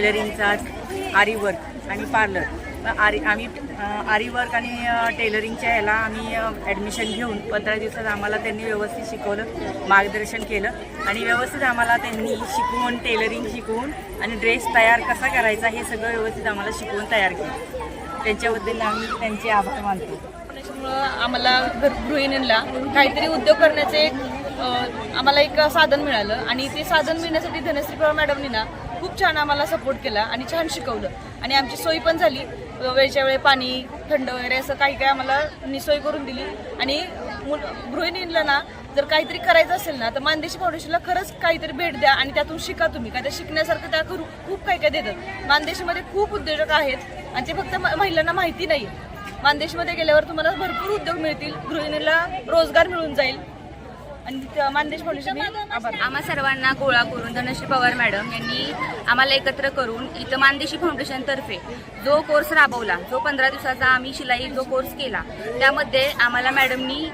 टेलरिंगचा आरी वर्क आणि पार्लर आरी आम्ही आरी वर्क आणि टेलरिंगच्या याला आम्ही ॲडमिशन घेऊन पंधरा दिवसात आम्हाला त्यांनी व्यवस्थित शिकवलं मार्गदर्शन केलं आणि व्यवस्थित आम्हाला त्यांनी शिकवून टेलरिंग शिकवून आणि ड्रेस तयार कसा करायचा हे सगळं व्यवस्थित आम्हाला शिकवून तयार केलं. त्यांच्याबद्दल आम्ही त्यांचे आभार मानतो. त्याच्यामुळं आम्हाला घर गृहिणींना काहीतरी उद्योग करण्याचे एक आम्हाला एक साधन मिळालं आणि ते साधन मिळण्यासाठी धनश्री पवार मॅडमनी ना खूप छान आम्हाला सपोर्ट केला आणि छान शिकवलं. आणि आमची सोय पण झाली. वेळच्या वेळी पाणी थंड वगैरे असं काही काही आम्हाला निसोय करून दिली. आणि मुल गृहिणींना ना जर काहीतरी करायचं असेल ना तर मानदेशी फाउंडेशनला खरंच काहीतरी भेट द्या आणि त्यातून शिका तुम्ही. काय शिकण्यासारखं त्या करू खूप काही काय देतात. मानदेशीमध्ये खूप उद्योजक आहेत आणि ते फक्त म- महिलांना माहिती नाही. मानदेशमध्ये गेल्यावर तुम्हाला भरपूर उद्योग मिळतील. गृहिणीला रोजगार मिळून जाईल. आणि मानदेश फाउंडेशन आभार. आम्हा सर्वांना गोळा करून धनश्री पवार मॅडम यांनी आम्हाला एकत्र करून इथं मानदेशी फाउंडेशनतर्फे जो कोर्स राबवला जो पंधरा दिवसाचा आम्ही शिलाई जो कोर्स केला त्यामध्ये आम्हाला मॅडमनी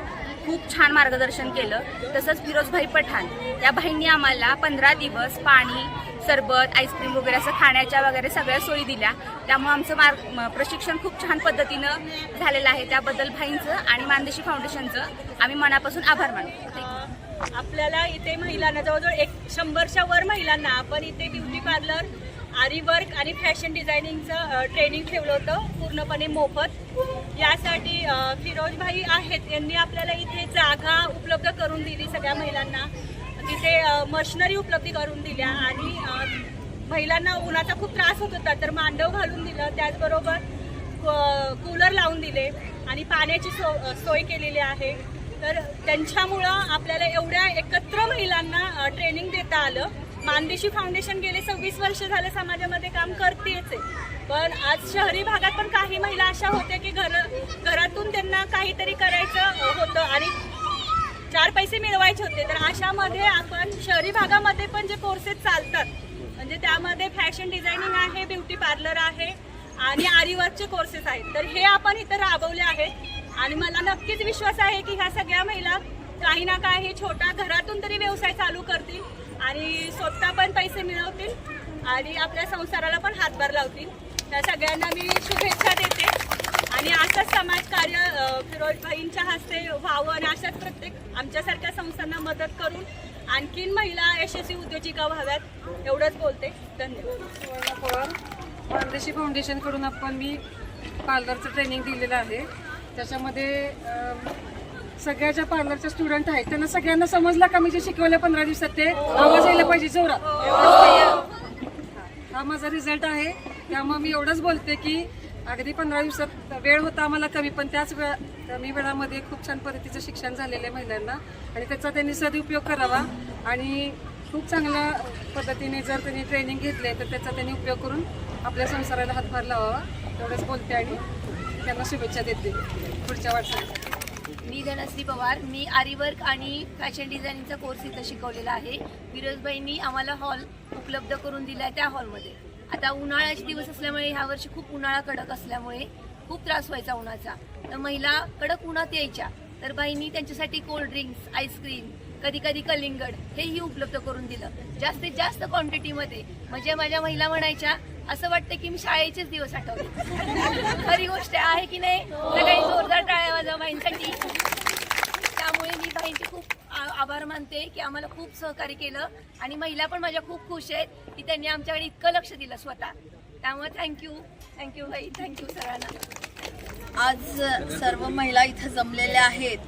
खूप छान मार्गदर्शन केलं. तसंच फिरोजभाई पठाण या भाईंनी आम्हाला पंधरा दिवस पाणी सरबत आईस्क्रीम वगैरे असं खाण्याच्या वगैरे सगळ्या सोयी दिल्या. त्यामुळे आमचं मार्ग प्रशिक्षण खूप छान पद्धतीनं झालेलं आहे. त्याबद्दल भाईंचं आणि मानदेशी फाउंडेशनचं आम्ही मनापासून आभार मानतो. आपल्याला इथे महिलांना जवळजवळ एक शंभरच्या वर महिलांना आपण इथे ब्युटी पार्लर आरी वर्क आणि फॅशन डिझायनिंगचं ट्रेनिंग ठेवलं होतं पूर्णपणे मोफत. यासाठी फिरोजभाई आहेत. यांनी आपल्याला इथे जागा उपलब्ध करून दिली सगळ्या महिलांना. तिथे मशिनरी उपलब्ध करून दिल्या आणि महिलांना उन्हाचा खूप त्रास होत होता तर मांडव घालून दिलं. त्याचबरोबर क- कूलर लावून दिले आणि पाण्याची सो सोय केलेली आहे. तर त्यांच्यामुळं आपल्याला एवढ्या एकत्र महिलांना ट्रेनिंग देता आलं. मानदेशी फाउंडेशन गेले सव्वीस वर्ष झालं समाजामध्ये काम करतेच आहे. पण आज शहरी भागात पण काही महिला अशा होत्या की घर घरातून त्यांना काहीतरी करायचं होतं आणि चार पैसे मिळवायचे होते. तर अशामध्ये आपण शहरी भागामध्ये पण जे कोर्सेस चालतात म्हणजे त्यामध्ये फॅशन डिझायनिंग आहे ब्युटी पार्लर आहे आणि आरीवर्कचे कोर्सेस आहेत. तर हे आपण इथं राबवले आहेत. आणि मला नक्कीच विश्वास आहे की ह्या सगळ्या महिला काही ना काही छोटा घरातून तरी व्यवसाय चालू करतील आणि स्वतः पण पैसे मिळवतील आणि आपल्या संसाराला पण हातभार लावतील. त्या सगळ्यांना मी शुभेच्छा देते. आणि असंच समाज कार्य अ, फिरोजभाईंच्या हस्ते व्हावं आणि अशाच प्रत्येक आमच्यासारख्या संस्थांना मदत करून आणखीन महिला यशस्वी उद्योजिका व्हाव्यात एवढंच बोलते. धन्यवाद. फाउंडेशन फाउंडेशनकडून आपण मी पार्लरचं ट्रेनिंग दिलेलं आहे. त्याच्यामध्ये सगळ्या ज्या पार्लरच्या स्टुडंट आहेत. त्यांना सगळ्यांना समजलं का मी जे शिकवलं पंधरा दिवसात ते? आवाज यायला पाहिजे जोरात. हा माझा रिझल्ट आहे. त्यामुळे मी एवढंच बोलते की अगदी पंधरा दिवसात वेळ होता आम्हाला कमी पण त्याच वेळा कमी वेळामध्ये खूप छान पद्धतीचं शिक्षण झालेलं आहे महिलांना. आणि त्याचा त्यांनी सदुपयोग करावा. आणि खूप चांगल्या पद्धतीने जर त्यांनी ट्रेनिंग घेतले तर त्याचा त्यांनी उपयोग करून आपल्या संसाराला हातभार लावावा. एवढंच बोलते आणि त्यांना शुभेच्छा देते पुढच्या वाटचालीसाठी मी धनश्री पवार. मी आरीवर्क आणि फॅशन डिझायनिंगचा कोर्स इथं शिकवलेला आहे. फिरोजबाईंनी आम्हाला हॉल उपलब्ध करून दिला आहे त्या हॉलमध्ये आता उन्हाळ्याचे दिवस असल्यामुळे ह्या वर्षी खूप उन्हाळा कडक असल्यामुळे खूप त्रास व्हायचा उन्हाचा. तर महिला कडक उन्हात यायच्या. तर बाईंनी त्यांच्यासाठी कोल्ड ड्रिंक्स आईस्क्रीम कधी कधी कलिंगड हेही उपलब्ध करून दिलं. जास्तीत जास्त क्वांटिटीमध्ये म्हणजे माझ्या महिला म्हणायच्या असं वाटतं की मी शाळेचेच दिवस आठवले. खरी गोष्ट आहे की नाही? सगळ्यांनी जोरदार टाळ्या वाजवा बाईंसाठी. त्यामुळे मी बाईंचे खूप आभार मानते की आम्हाला खूप सहकार्य केलं आणि महिला पण माझ्या खूप खुश आहेत की त्यांनी आमच्याकडे इतकं लक्ष दिलं स्वतः. त्यामुळे थँक्यू थँक्यू बाई थँक्यू सगळ्यांना आज सर्व महिला इथं जमलेल्या आहेत.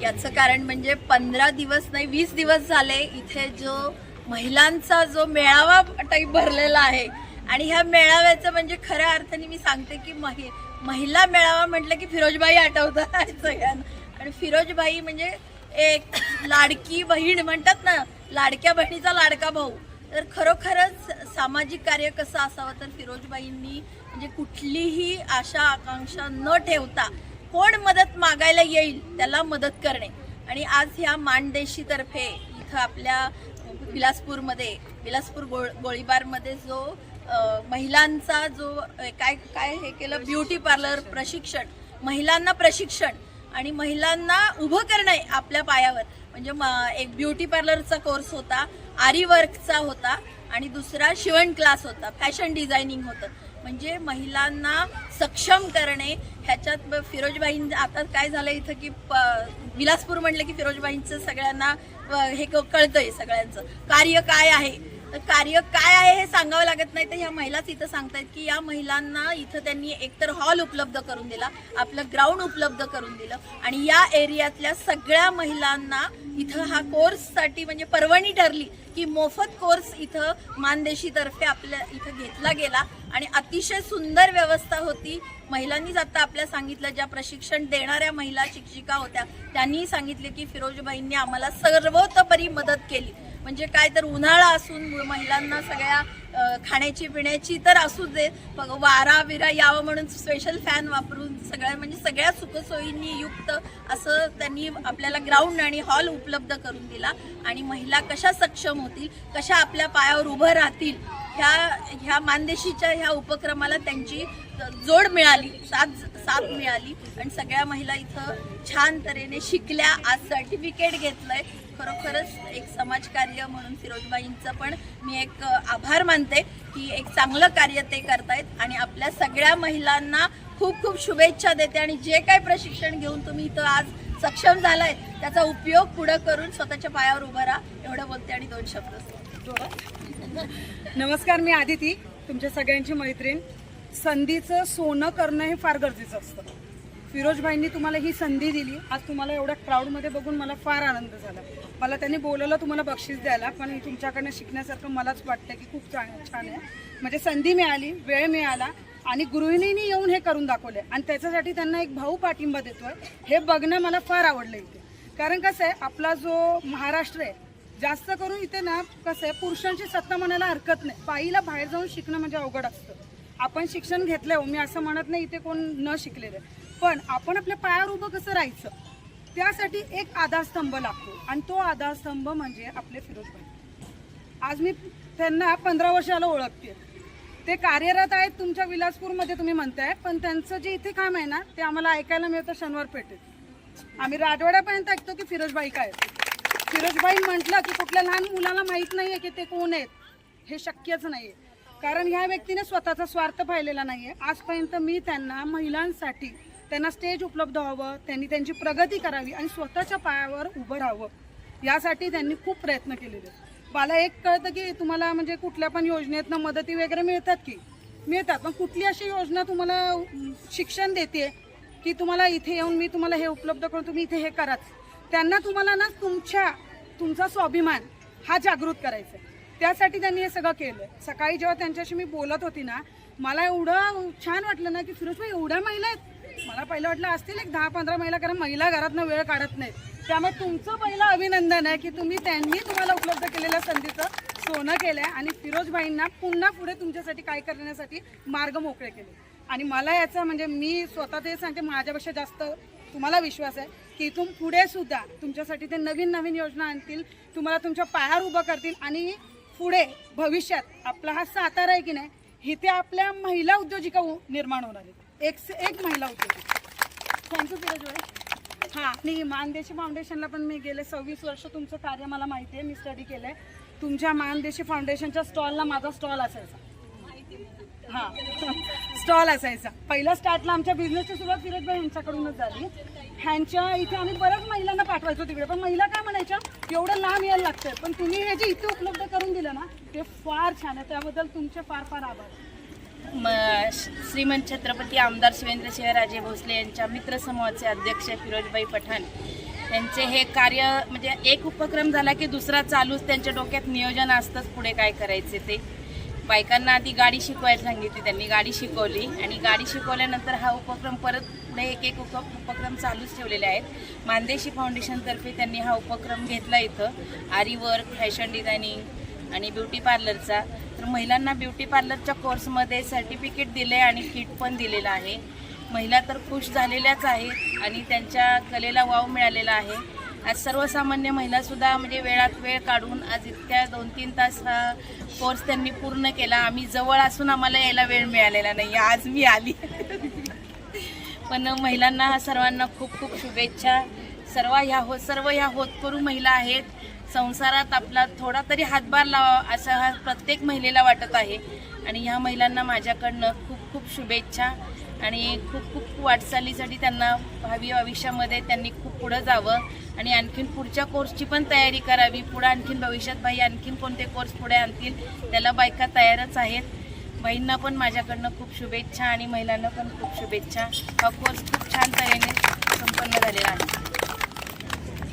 याचं कारण म्हणजे पंधरा दिवस नाही वीस दिवस झाले इथे जो महिलांचा जो मेळावा टाईप भरलेला आहे आणि ह्या मेळाव्याचं म्हणजे खऱ्या अर्थाने मी सांगते की महि महिला मेळावा म्हटलं की फिरोजबाई आठवतात सगळ्यांना. आणि फिरोजबाई म्हणजे एक लाडकी बहीण म्हणतात ना लाडक्या बहिणीचा लाडका भाऊ. तर खरोखरच सामाजिक कार्य कसं असावं तर फिरोजबाईंनी म्हणजे कुठलीही आशा आकांक्षा न ठेवता कोण मदत मागायला येईल त्याला मदत करणे. आणि आज ह्या मानदेशीतर्फे इथं आपल्या बिलासपूरमध्ये बिलासपूर गोळ गोळीबारमध्ये जो महिलांचा जो काय काय हे केलं? ब्युटी पार्लर प्रशिक्षण. महिलांना प्रशिक्षण आणि महिलांना उभं करणं आपल्या पायावर. म्हणजे म- एक ब्युटी पार्लरचा कोर्स होता आरी वर्कचा होता आणि दुसरा शिवण क्लास होता. फॅशन डिझायनिंग होतं. म्हणजे महिलांना सक्षम करणे ह्याच्यात ब- फिरोजबाई आता काय झालं इथं की प- विलासपूर म्हणलं की फिरोजबाईंचं सगळ्यांना हे क- कळतंय सगळ्यांचं. कार्य काय आहे? तर कार्य काय आहे हे सांगावं लागत नाही. तर ह्या महिलाच इथं सांगतायत की या महिलांना इथं त्यांनी एकतर हॉल उपलब्ध करून दिला आपलं ग्राउंड उपलब्ध करून दिलं आणि या एरियातल्या सगळ्या महिलांना इथं हा कोर्ससाठी म्हणजे पर्वणी ठरली की मोफत कोर्स इथं मानदेशीतर्फे आपल्या इथं घेतला गेला आणि अतिशय सुंदर व्यवस्था होती. महिलांनीच आता आपल्या सांगितलं ज्या प्रशिक्षण देणाऱ्या महिला शिक्षिका होत्या त्यांनी सांगितले की फिरोजबाईंनी आम्हाला सर्वोतपरी मदत केली. म्हणजे काय तर उन्हाळा असून महिलांना सगळ्या खाण्याची पिण्याची तर असू दे वारा बिरा यावं म्हणून स्पेशल फॅन वापरून सगळ्या म्हणजे सगळ्या सुखसोयींनी युक्त असं त्यांनी आपल्याला ग्राउंड आणि हॉल उपलब्ध करून दिला. आणि महिला कशा सक्षम होतील कशा आपल्या पायावर उभं राहतील ह्या ह्या मानदेशीच्या ह्या उपक्रमाला त्यांची जोड मिळाली साथ साथ मिळाली. आणि सगळ्या महिला इथं छान तऱ्हेने शिकल्या आज सर्टिफिकेट घेतलंय. खरोखरच एक समाजकार्य म्हणून फिरोजबाईंचं पण मी एक आभार मानते की एक चांगलं कार्य ते करतायत आणि आपल्या सगळ्या महिलांना खूप खूप शुभेच्छा देते आणि जे काही प्रशिक्षण घेऊन तुम्ही इथं आज सक्षम झालाय त्याचा उपयोग पुढं करून स्वतःच्या पायावर उभं राहा एवढं बोलते आणि दोन शब्द नमस्कार मी आदिती तुमच्या सगळ्यांची मैत्रीण. संधीचं सोनं करणं हे फार गरजेचं असतं. फिरोजबाईंनी तुम्हाला ही संधी दिली. आज तुम्हाला एवढ्या क्राऊडमध्ये बघून मला फार आनंद झाला. मला त्यांनी बोलवलं तुम्हाला बक्षीस द्यायला पण तुमच्याकडनं शिकण्यासारखं मलाच वाटतं की खूप छान छान आहे. म्हणजे संधी मिळाली वेळ मिळाला आणि गृहिणींनी येऊन हे करून दाखवले आणि त्याच्यासाठी त्यांना एक भाऊ पाठिंबा देतोय. हे बघणं मला फार आवडलं इथे. कारण कसं आहे आपला जो महाराष्ट्र आहे जास्त करून इथे ना कसं आहे पुरुषांची सत्ता म्हणायला हरकत नाही. बाईला बाहेर जाऊन शिकणं म्हणजे अवघड असतं. आपण शिक्षण घेतलंय मी असं म्हणत नाही इथे कोण न शिकलेलं पण आपण आपल्या पायावर उभं कसं राहायचं? त्यासाठी एक आधारस्तंभ लागतो. आणि तो आधारस्तंभ म्हणजे आपले फिरोजबाई आज मी त्यांना पंधरा वर्षाला ओळखते. ते कार्यरत आहेत तुमच्या विलासपूरमध्ये तुम्ही म्हणताय पण त्यांचं जे इथे काम आहे ना ते आम्हाला ऐकायला मिळतं शनिवार पेठेत. आम्ही राजवाड्यापर्यंत ऐकतो की फिरोजबाई काय फिरोजबाई म्हटलं की कुठल्या लहान मुलाला माहीत नाही आहे की ते कोण आहेत. हे शक्यच नाही कारण ह्या व्यक्तीने स्वतःचा स्वार्थ पाहिलेला नाहीये. आजपर्यंत मी त्यांना महिलांसाठी त्यांना स्टेज उपलब्ध व्हावं त्यांनी त्यांची प्रगती करावी आणि स्वतःच्या पायावर उभं राहावं. यासाठी त्यांनी खूप प्रयत्न केलेले मला एक कळतं की तुम्हाला म्हणजे कुठल्या पण योजनेतनं मदती वगैरे मिळतात की? मिळतात पण कुठली अशी योजना तुम्हाला शिक्षण देते की तुम्हाला इथे येऊन मी तुम्हाला हे उपलब्ध करून तुम्ही इथे हे कराच? त्यांना तुम्हाला ना तुमच्या तुमचा स्वाभिमान हा जागृत करायचा आहे. त्यासाठी त्यांनी हे सगळं केलं सकाळी जेव्हा त्यांच्याशी मी बोलत होती ना मला एवढं छान वाटलं ना की फिरोजभाई एवढ्या महिला आहेत. मला पहिलं वाटलं असतील एक दहा पंधरा महिला कारण महिला घरातनं वेळ काढत नाहीत. त्यामुळे तुमचं पहिलं अभिनंदन आहे की तुम्ही त्यांनी तुम्हाला उपलब्ध केलेल्या संधीचं सोनं केलं आहे आणि फिरोजबाईंना पुन्हा पुढे तुमच्यासाठी काय करण्यासाठी मार्ग मोकळे केले. आणि मला याचा म्हणजे मी स्वतः ते सांगते माझ्यापेक्षा जास्त तुम्हाला विश्वास आहे की इथून पुढे सुद्धा तुमच्यासाठी ते नवीन नवीन योजना आणतील तुम्हाला तुमच्या पायावर उभं करतील आणि पुढे भविष्यात आपला हा सातारा आहे की नाही इथे आपल्या महिला उद्योजिका निर्माण होणार आहेत. एक से एक महिला उद्योजिका थँक्यू फिरोजबाई हां मी मानदेशी फाउंडेशनला पण मी गेले. सव्वीस वर्ष तुमचं कार्य मला माहिती आहे मी स्टडी केलं आहे तुमच्या मानदेशी फाउंडेशनच्या स्टॉलला माझा स्टॉल असायचा. हां. स्टॉल असायचा. पहिला स्टार्टला आमच्या बिझनेसची सुरुवात भाई यांच्याकडूनच झाली. ह्यांच्या इथे आम्ही बऱ्याच महिलांना पाठवायचो तिकडे. पण महिला काय म्हणायच्या एवढं लांब यायला लागतं पण तुम्ही हे जे इथे उपलब्ध करून दिलं ना ते फार छान आहे. त्याबद्दल तुमचे फार फार आभार. म- श्रीमंत छत्रपती आमदार शिवेंद्रसिंहराजे भोसले यांच्या मित्रसमूहाचे अध्यक्ष फिरोजबाई पठाण त्यांचे हे कार्य म्हणजे एक उपक्रम झाला की दुसरा चालूच त्यांच्या डोक्यात नियोजन असतंच पुढे काय करायचे ते. बायकांना आधी गाडी शिकवायला सांगितली त्यांनी गाडी शिकवली आणि गाडी शिकवल्यानंतर हा उपक्रम परत पुढे एक एक उप उपक्रम चालूच ठेवलेले आहेत. मानदेशी फाउंडेशनतर्फे त्यांनी हा उपक्रम घेतला इथं. आरी वर्क फॅशन डिझायनिंग आणि ब्युटी पार्लरचा. तर महिलांना ब्युटी पार्लरच्या कोर्समध्ये सर्टिफिकेट दिले आणि किट पण दिलेलं आहे. महिला तर खुश झालेल्याच आहेत आणि त्यांच्या कलेला वाव मिळालेला आहे. आज सर्वसामान्य महिलासुद्धा म्हणजे वेळात वेळ काढून आज इतक्या दोन तीन तास हा कोर्स त्यांनी पूर्ण केला. आम्ही जवळ असून आम्हाला यायला वेळ मिळालेला नाही. आज मी आली. पण महिलांना हा सर्वांना खूप खूप शुभेच्छा. सर्व ह्या हो सर्व ह्या होतकरू महिला आहेत. संसारात आपला थोडा तरी हातभार लावा असं हा प्रत्येक महिलेला वाटत आहे. आणि ह्या महिलांना माझ्याकडनं खूप खूप शुभेच्छा आणि खूप खूप वाटचालीसाठी त्यांना भावी भविष्यामध्ये त्यांनी खूप पुढं जावं आणि आणखीन पुढच्या कोर्सची पण तयारी करावी. पुढं आणखीन भविष्यात बाई आणखीन कोणते कोर्स पुढे आणतील त्याला बायका तयारच आहेत. बाईंना पण माझ्याकडनं खूप शुभेच्छा आणि महिलांना पण खूप शुभेच्छा. हा कोर्स खूप छान तऱ्हेने संपन्न झालेला आहे.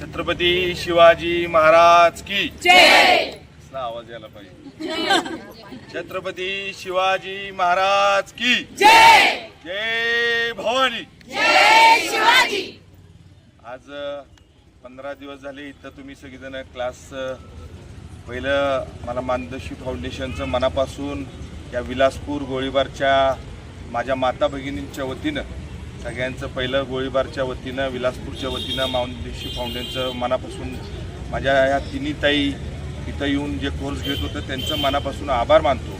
छत्रपती शिवाजी महाराज की? असला आवाज यायला पाहिजे? छत्रपती शिवाजी महाराज की? जय! भवानी! आज पंधरा दिवस झाले इथं तुम्ही सगळेजण क्लास पहिलं मला मानदशी फाउंडेशनचं मनापासून या विलासपूर गोळीबारच्या माझ्या माता भगिनींच्या वतीनं सगळ्यांचं पहिलं गोळीबारच्या वतीनं विलासपूरच्या वतीनं मानदेशी फाउंडेशनचं मनापासून माझ्या या तिन्ही ताई इथं येऊन जे कोर्स घेत होतं त्यांचं मनापासून आभार मानतो.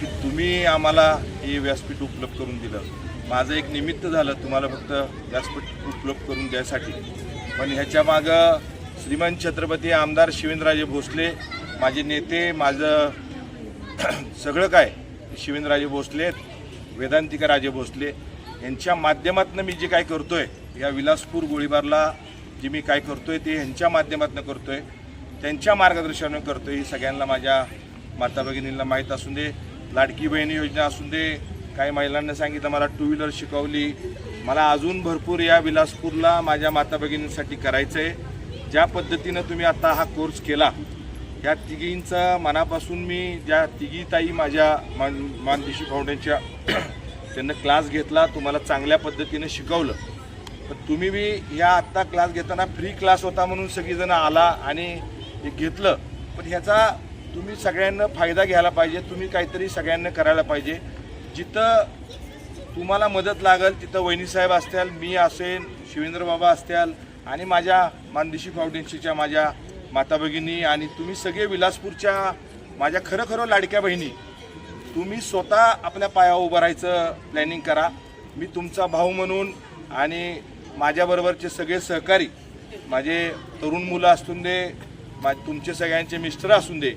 की तुम्ही आम्हाला हे व्यासपीठ उपलब्ध करून दिलं. माझं एक निमित्त झालं तुम्हाला फक्त व्यासपीठ उपलब्ध करून द्यायसाठी. पण ह्याच्या मागं श्रीमंत छत्रपती आमदार शिवेंद्रराजे भोसले माझे नेते माझं सगळं काय शिवेंद्रराजे भोसले वेदांतिका राजे भोसले यांच्या माध्यमातून मी जे काय करतोय या विलासपूर गोळीबारला जे मी काय करतोय ते ह्यांच्या माध्यमातून करतोय. त्यांच्या मार्गदर्शनाने करतोय. ही सगळ्यांना माझ्या माता भगिनींना माहीत असून दे लाडकी बहिणी योजना असून दे काही महिलांना सांगितलं मला टू व्हीलर शिकवली. मला अजून भरपूर या विलासपूरला माझ्या माता भगिनींसाठी करायचं आहे ज्या पद्धतीनं तुम्ही आता हा कोर्स केला या तिघींचा मनापासून मी ज्या तिघी ताई माझ्या मान मानदेशी फाउंडेशनच्या त्यांना क्लास घेतला तुम्हाला चांगल्या पद्धतीनं शिकवलं. पण तुम्ही बी ह्या आत्ता क्लास घेताना फ्री क्लास होता म्हणून सगळीजण आला आणि हे घेतलं. पण ह्याचा तुम्ही सगळ्यांना फायदा घ्यायला पाहिजे तुम्ही काहीतरी सगळ्यांना करायला पाहिजे. जिथं तुम्हाला मदत लागेल तिथं वहिनीसाहेब असतील मी असेन शिवेंद्र बाबा असतील आणि माझ्या मानदेशी फाउंडेशनच्या माझ्या माता भगिनी आणि तुम्ही सगळे विलासपूरच्या माझ्या खरं खरं लाडक्या बहिणी तुम्ही स्वतः आपल्या पायावर उभं राहायचं प्लॅनिंग करा. मी तुमचा भाऊ म्हणून आणि माझ्याबरोबरचे सगळे सहकारी माझे तरुण मुलं असून दे मा तुमचे सगळ्यांचे मिस्टर असून दे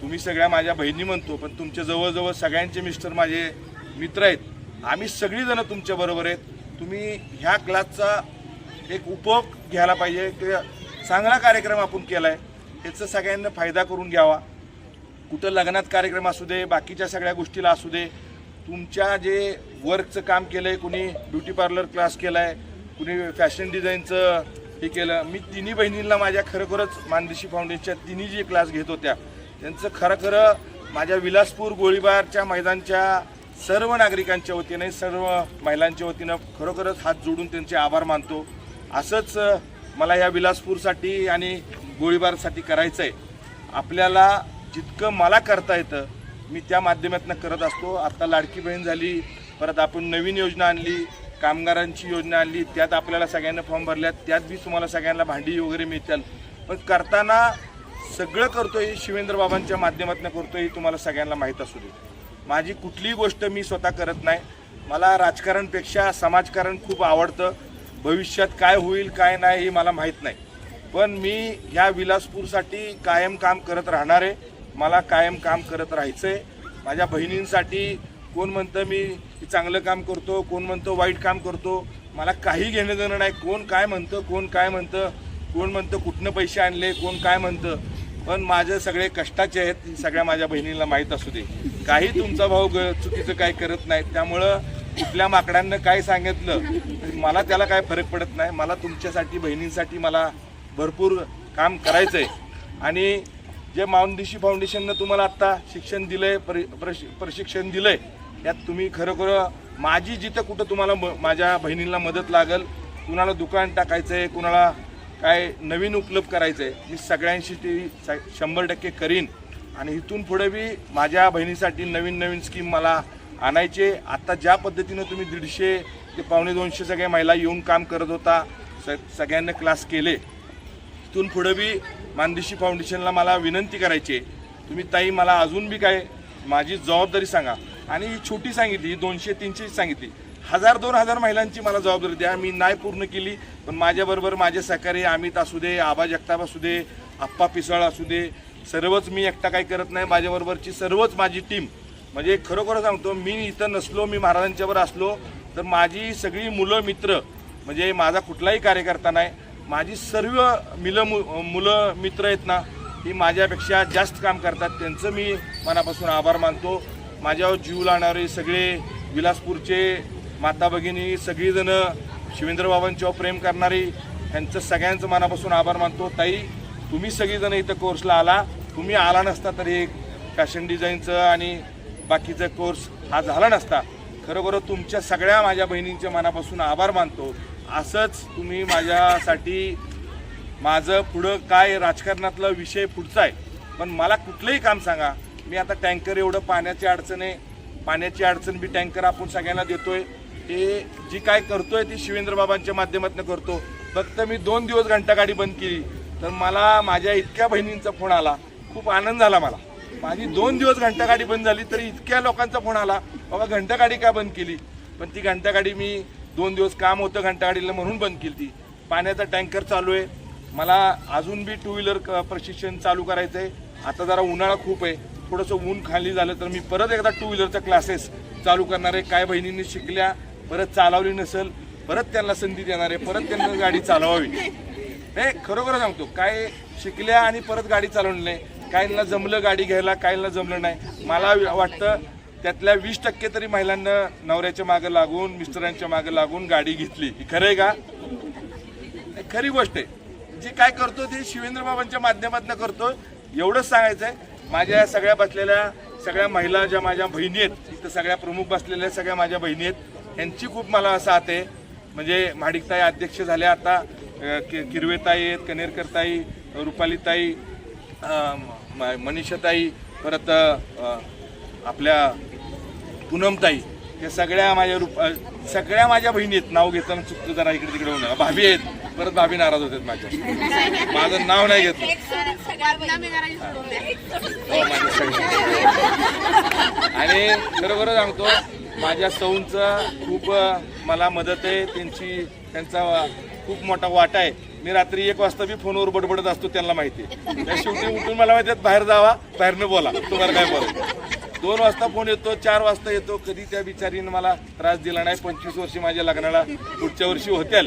तुम्ही सगळ्या माझ्या बहिणी म्हणतो पण तुमच्या जवळजवळ सगळ्यांचे मिस्टर माझे मित्र आहेत. आम्ही सगळीजणं तुमच्याबरोबर आहेत. तुम्ही ह्या क्लासचा एक उपयोग घ्यायला पाहिजे. की चांगला कार्यक्रम आपण केला आहे त्याचा सगळ्यांना फायदा करून घ्यावा. कुठं लग्नात कार्यक्रम असू दे बाकीच्या सगळ्या गोष्टीला असू दे तुमच्या जे वर्कचं काम केलं आहे कुणी ब्युटी पार्लर क्लास केला आहे कुणी फॅशन डिझाईनचं हे केलं मी तिन्ही बहिणींना माझ्या खरोखरच मानदेशी फाउंडेशनच्या तिन्ही जे क्लास घेत होत्या त्यांचं खरं खरं माझ्या विलासपूर गोळीबारच्या मैदानच्या सर्व नागरिकांच्या वतीने सर्व महिलांच्या वतीनं खरोखरच हात जोडून त्यांचे आभार मानतो. असंच मला या विलासपूरसाठी आणि गोळीबारसाठी करायचं आहे आपल्याला जितकं मला करता येतं मी त्या माध्यमातून करत असतो. आता लाडकी बहीण झाली परत आपण नवीन योजना आणली कामगारांची योजना आणली त्यात आपल्याला सगळ्यांना फॉर्म भरल्यात त्यात बी तुम्हाला सगळ्यांना भांडी वगैरे मिळतील. पण करताना सगळं करतोय शिवेंद्र बाबांच्या माध्यमातून करतोय हे तुम्हाला सगळ्यांना माहीत असू दे. माझी कुठलीही गोष्ट मी स्वतः करत नाही. मला राजकारणपेक्षा समाजकारण खूप आवडतं. भविष्यात काय होईल काय नाही हे मला माहीत नाही. पण मी ह्या विलासपूरसाठी कायम काम करत राहणार आहे. मला कायम काम करत राहायचं आहे माझ्या बहिणींसाठी कोण म्हणतं मी चांगलं काम करतो कोण म्हणतो वाईट काम करतो मला काही घेणं देणं नाही. कोण काय म्हणतं कोण काय म्हणतं कोण म्हणतं कुठनं पैसे आणले कोण काय म्हणतं. पण माझे सगळे कष्टाचे आहेत सगळ्या माझ्या बहिणीला माहीत असू दे. काही तुमचा भाऊ ग चुकीचं काय करत नाही. त्यामुळं कुठल्या माकडांना काय सांगितलं मला त्याला काय फरक पडत नाही. मला तुमच्यासाठी बहिणींसाठी मला भरपूर काम करायचं आहे आणि जे माउंडेशी फाउंडेशननं तुम्हाला आत्ता शिक्षण दिलं आहे परि प्रशि प्रशिक्षण दिलं आहे त्यात तुम्ही खरोखर माझी जिथं कुठं तुम्हाला म माझ्या बहिणींना मदत लागल कुणाला दुकान टाकायचं आहे कुणाला काय नवीन उपलब्ध करायचं आहे मी सगळ्यांशी ती स- शंभर टक्के करीन. आणि इथून पुढे बी माझ्या बहिणीसाठी नवीन नवीन स्कीम मला आणायचे. आता ज्या पद्धतीनं तुम्ही दीडशे ते पावणे दोनशे सगळ्या महिला येऊन काम करत होता स सगळ्यांना क्लास केले इथून पुढं बी मानदेशी फाउंडेशनला मला विनंती करायची आहे. तुम्ही ताई मला अजून बी काय माझी जबाबदारी सांगा. आणि ही छोटी सांगितली ही दोनशे तीनशे सांगितली. हजार दोन हजार महिलांची मला जबाबदारी द्या. मी नाही पूर्ण केली पण माझ्याबरोबर माझे सहकारी अमित असू दे आबा जगताप असू दे आप्पा पिसळ असू दे सर्वच मी एकटा काही करत नाही. माझ्याबरोबरची सर्वच माझी टीम म्हणजे खरोखर सांगतो मी इथं नसलो मी महाराजांच्यावर असलो तर माझी सगळी मुलं मित्र म्हणजे माझा कुठलाही कार्यकर्ता नाही. माझी सर्व मिलं मु मुलं मित्र आहेत ना ही माझ्यापेक्षा जास्त काम करतात. त्यांचं मी मनापासून आभार मानतो. माझ्यावर जीव लावणारे सगळे विलासपूरचे माता भगिनी सगळीजणं शिवेंद्रबाबांच्यावर प्रेम करणारी ह्यांचं सगळ्यांचं मनापासून आभार मानतो. ताई तुम्ही सगळीजणं इथं कोर्सला आला. तुम्ही आला नसता तर हे फॅशन डिझाईनचं आणि बाकीचा कोर्स हा झाला नसता. खरोखर तुमच्या सगळ्या माझ्या बहिणींच्या मनापासून आभार मानतो. असंच तुम्ही माझ्यासाठी माझं पुढं काय राजकारणातला विषय पुढचा आहे. पण मला कुठलंही काम सांगा. मी आता टँकर एवढं पाण्याची अडचण आहे. पाण्याची अडचण बी टँकर आपण सगळ्यांना देतोय. ते जी काय करतोय ती शिवेंद्रबाबांच्या माध्यमातून करतो. फक्त मी दोन दिवस घंटागाडी बंद केली. तर मला माझ्या इतक्या बहिणींचा फोन आला. खूप आनंद झाला मला. माझी दोन दिवस घंटागाडी बंद झाली तरी इतक्या लोकांचा फोन आला. बाबा घंटागाडी का बंद केली? पण ती घंटागाडी मी दोन दिवस काम होतं घंटागाडीला म्हणून बंद केली ती. पाण्याचा टँकर चालू आहे. मला अजून बी टू व्हीलर प्रशिक्षण चालू करायचं आहे आता जरा उन्हाळा खूप आहे. थोडंसं ऊन खाली झालं तर मी परत एकदा टू व्हीलरचा क्लासेस चालू करणार आहे. काय बहिणींनी शिकल्या परत चालवली नसेल परत त्यांना संधी देणार आहे. परत त्यांना गाडी चालवावी. नाही खरोखर सांगतो. काय शिकल्या आणि परत गाडी चालवली नाही. काहींना जमलं गाडी घ्यायला काहींना जमलं नाही. मला वाटतं त्यातल्या वीस टक्के तरी महिलांना नवऱ्याच्या मागं लागून मिस्टरांच्या मागं लागून गाडी घेतली. ही खरं आहे का खरी गोष्ट आहे. जे काय करतो ते शिवेंद्र बाबांच्या माध्यमातून करतो. एवढंच सांगायचं आहे माझ्या सगळ्या बसलेल्या सगळ्या महिला ज्या माझ्या बहिणी आहेत तिथं सगळ्या प्रमुख बसलेल्या सगळ्या माझ्या बहिणी आहेत यांची खूप मला असं आहे. म्हणजे माडिकताई अध्यक्ष झाल्या आता कि- किरवेताई आहेत कनेरकरताई रुपालीताई म- मनीषाताई परत आपल्या पूनमताई हे सगळ्या माझ्या रूप सगळ्या माझ्या बहिणी आहेत नाव घेताना चुकतो जरा इकडे तिकडे होऊन भाभी आहेत परत भाभी नाराज होतात माझ्या माझं नाव नाही घेतलं. हो. आणि खरोखर सांगतो माझ्या सौंचा खूप मला मदत आहे. त्यांची त्यांचा खूप मोठा वाटा आहे. मी रात्री एक वाजता बी फोनवर बडबडत असतो त्यांना माहिती आहे. त्या शेवटी उठून मला माहिती बाहेर जावा बाहेरनं बोला. तुम्हाला काय बोलायचं? दोन वाजता फोन येतो चार वाजता येतो. कधी त्या बिचारीनं मला त्रास दिला नाही. पंचवीस वर्षी माझ्या लग्नाला पुढच्या वर्षी होत्याल.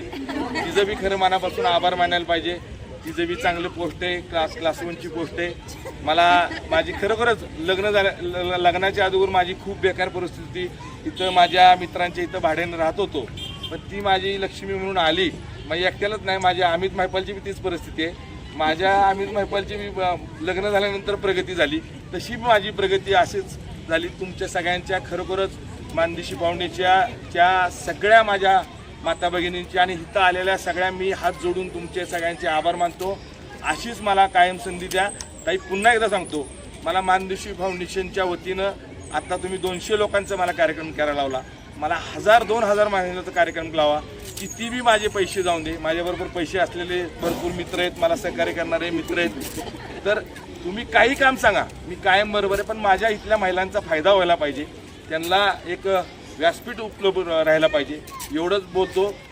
तिचं बी खरं मनापासून आभार मानायला पाहिजे. तिचं बी चांगलं पोस्ट आहे क्लास क्लासरूमची पोस्ट आहे. मला माझी खरोखरच लग्न झाल्या ल- लग्नाच्या अगोदर माझी खूप बेकार परिस्थिती इथं माझ्या मित्रांच्या इथं भाड्यानं राहत होतो. पण ती माझी लक्ष्मी म्हणून आली. मग एकट्यालाच नाही माझ्या अमित मायपालची बी तीच परिस्थिती आहे. माझ्या अमित मैपालची मी लग्न झाल्यानंतर प्रगती झाली. तशी बी माझी प्रगती अशीच झाली. तुमच्या सगळ्यांच्या खरोखरच मानदेशी फाउंडेशनच्या त्या सगळ्या माझ्या माता भगिनींची आणि इथं आलेल्या सगळ्या मी हात जोडून तुमचे सगळ्यांचे आभार मानतो. अशीच मला कायम संधी द्या. ताई पुन्हा एकदा सांगतो मला मानदेशी फाउंडेशनच्या वतीनं आता तुम्ही दोनशे लोकांचा मला कार्यक्रम करायला लावला. मला हजार दोन हजार महिन्याचा कार्यक्रम लावा. किती बी माझे पैसे जाऊन दे माझ्याबरोबर पैसे असलेले भरपूर मित्र आहेत मला सहकार्य करणारे मित्र आहेत. तर तुम्ही काही काम सांगा. मी कायम बरोबर आहे पण माझ्या इथल्या महिलांचा फायदा व्हायला पाहिजे. त्यांना एक व्यासपीठ उपलब्ध राहायला पाहिजे. एवढंच बोलतो.